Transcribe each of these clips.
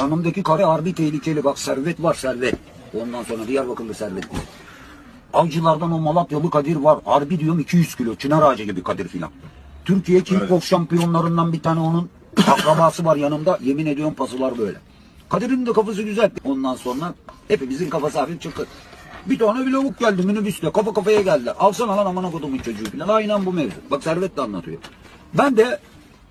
Yanımdaki kare harbi tehlikeli. Bak servet var servet. Ondan sonra Diyarbakırlı servet. Avcılardan o Malatyalı Kadir var. Harbi diyorum 200 kilo. Çınar ağacı gibi Kadir filan. Türkiye kickbox şampiyonlarından bir tane onun akrabası var yanımda. Yemin ediyorum pasılar böyle. Kadir'in de kafası güzel. Ondan sonra hepimizin kafası hafif çıktı. Bir tane bir lavuk geldi minibüsle. Kafa kafaya geldi. Alsana lan amına kodumun çocuğu filan. Aynen bu mevzu. Bak Servet de anlatıyor. Ben de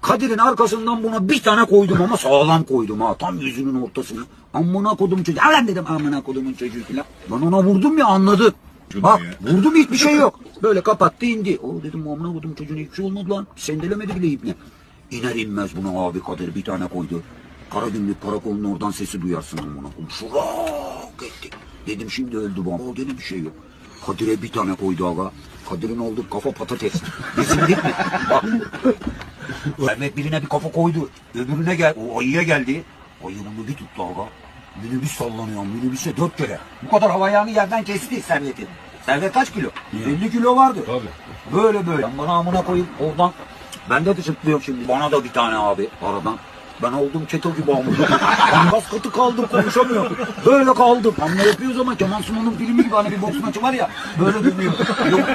Kadir'in arkasından buna bir tane koydum ama sağlam koydum ha. Tam yüzünün ortasına. Amına kodum çocuğu. Lan dedim amına kodumun çocuğu filan. Ben ona vurdum ya anladı. Bak vurdum hiçbir şey yok. Böyle kapattı indi. O dedim amına kodum çocuğuna hiçbir şey olmadı lan. Sendelemedi bile ipne. İner inmez buna abi Kadir bir tane koydu. Karagümrük karakolun oradan sesi duyarsın amına. Şurak etti. Dedim şimdi öldü bu. O dedi bir şey yok. Kadir'e bir tane koydu aga. Kadir'in oldu kafa patates. Rezillik mi? Bak. Mehmet birine bir kafa koydu. Öbürüne gel. O ayıya geldi. Ayı bunu bir tuttu aga. Minibüs sallanıyor. Minibüse dört kere. Bu kadar hava ayağını yerden kesti Servet'in. Servet kaç kilo? 50 kilo vardı. Tabii. Böyle böyle. Ben bana amına koyayım oradan. Ben de tıklıyorum şimdi. Bana da bir tane abi aradan. Ben oldum keto gibi. Ben gaz katı kaldım konuşamıyorum. Böyle kaldım. Hamle yapıyoruz ama Kemal Sunal'ın filmi gibi hani bir boks maçı var ya. Böyle dönüyor. Yok.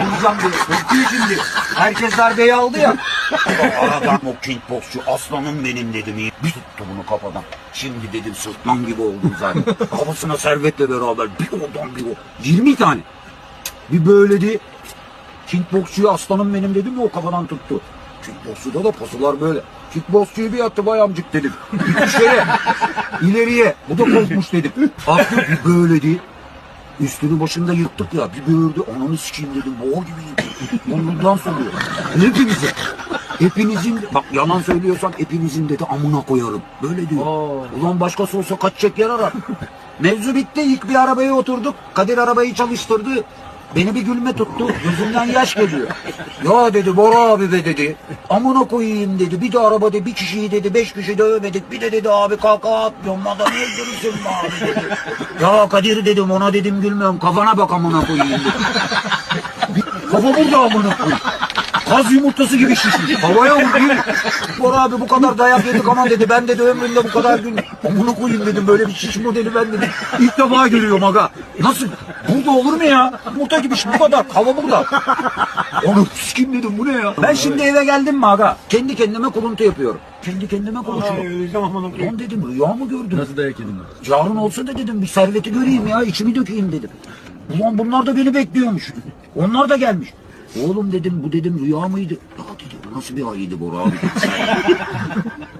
Vuracağım diye. Korkuyor şimdi. Herkes darbeyi aldı ya. Aradan o kickboksçu aslanım benim dedim. Bir tuttu bunu kafadan. Şimdi dedim sırtlan gibi oldum zaten. Kafasına servetle beraber bir oradan bir o. 20 tane. Bir böyledi. Kickboksçuyu aslanım benim dedim mi o kafadan tuttu. Kickboksçuda da pasılar böyle. Kickboksçuyu bir attı bayamcık dedim. Bir şeye, ileriye. Bu da korkmuş dedim. Attı bir böyledi. Üstünü başında yırttık ya. Bir böğürdü. Ananı sikeyim dedim. Boğa gibi. Burnundan soruyor. Hepimize. Hepinizin, bak yalan söylüyorsan hepinizin dedi amına koyarım. Böyle diyor. Ulan başkası olsa kaçacak yer arar. Mevzu bitti. İlk bir arabaya oturduk. Kadir arabayı çalıştırdı. Beni bir gülme tuttu. Gözümden yaş geliyor. Ya dedi Bora abi be dedi. Amına koyayım dedi. Bir de arabada bir kişiyi dedi. Beş kişi dövmedik. Bir de dedi abi kaka atmıyorum. Adamı öldürürsün abi dedi. Ya Kadir dedim ona dedim gülmüyorum. Kafana bak amına koyayım dedi. Kafa burada amına koyayım. Kaz yumurtası gibi şişmiş. Havaya vurdu. Bora abi bu kadar dayak yedik aman dedi. Ben dedi ömrümde bu kadar gün. Amına koyayım dedim. Böyle bir şiş modeli ben dedim. İlk defa görüyorum aga. Nasıl? Burada olur mu ya? Yumurta gibi şiş bu kadar. Hava burada. Onu sikim dedim bu ne ya? Ben şimdi eve geldim mi aga? Kendi kendime kuruntu yapıyorum. Kendi kendime konuşuyorum. Lan dedim rüya mı gördün? Nasıl dayak yedin? Yarın olsa da dedim bir serveti göreyim ya içimi dökeyim dedim. Ulan bunlar da beni bekliyormuş. Onlar da gelmiş. Oğlum dedim bu dedim rüya mıydı? Ya dedi bu nasıl bir ayıydı Bora abi.